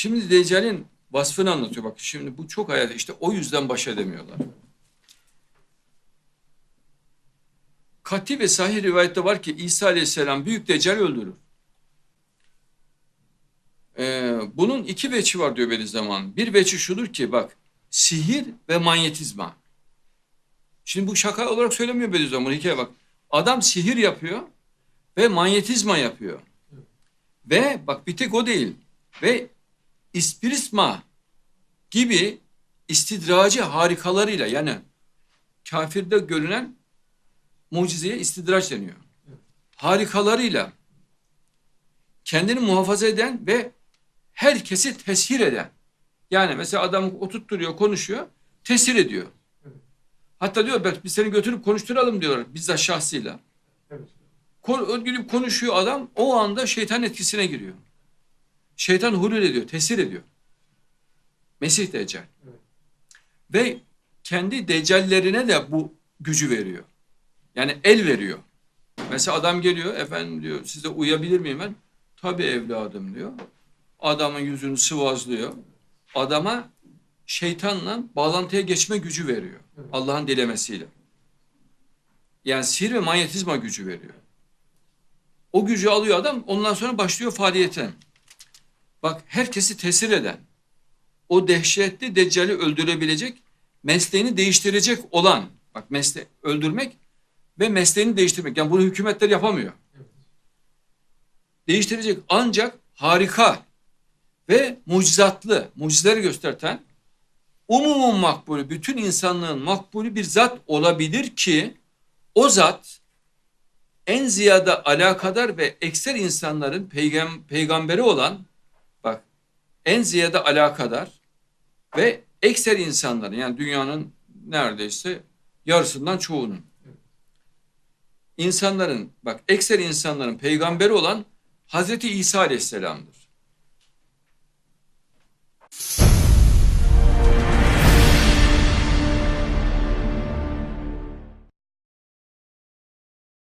Şimdi Deccal'in vasfını anlatıyor. Bak şimdi bu çok hayat. İşte o yüzden baş edemiyorlar. Kati ve sahih rivayette var ki İsa Aleyhisselam büyük Deccal öldürür. Ee, bunun iki veçi var diyor Bediüzzaman. Bir veçi şudur ki bak sihir ve manyetizma. Şimdi bu şaka olarak söylemiyor Bediüzzaman hikaye bak. Adam sihir yapıyor ve manyetizma yapıyor. Ve bak bir tek o değil. Ve ispirisma gibi istidracı harikalarıyla yani kafirde görünen mucizeye istidraç deniyor. Harikalarıyla kendini muhafaza eden ve herkesi tesir eden. Yani mesela adam oturtturuyor, konuşuyor, tesir ediyor. Hatta diyor "Bak biz seni götürüp konuşturalım diyorlar bizzat şahsıyla. Evet. Kon, konuşuyor adam o anda şeytan etkisine giriyor. Şeytan hulul ediyor, tesir ediyor. Mesih Deccal. Evet. Ve kendi deccallerine de bu gücü veriyor. Yani el veriyor. Mesela adam geliyor, efendim diyor size uyabilir miyim ben? Tabii evladım diyor. Adamın yüzünü sıvazlıyor. Adama şeytanla bağlantıya geçme gücü veriyor. Evet. Allah'ın dilemesiyle. Yani sihir ve manyetizma gücü veriyor. O gücü alıyor adam ondan sonra başlıyor faaliyete. Bak herkesi tesir eden, o dehşetli deccali öldürebilecek, mesleğini değiştirecek olan, bak mesle öldürmek ve mesleğini değiştirmek. Yani bunu hükümetler yapamıyor. Evet. Değiştirecek ancak harika ve mucizatlı, mucizeleri gösterten umumun makbulü, bütün insanlığın makbulü bir zat olabilir ki o zat en ziyade alakadar ve ekser insanların peygam peygamberi olan en ziyade alakadar ve ekser insanların yani dünyanın neredeyse yarısından çoğunun insanların bak ekser insanların peygamberi olan Hazreti İsa Aleyhisselam'dır.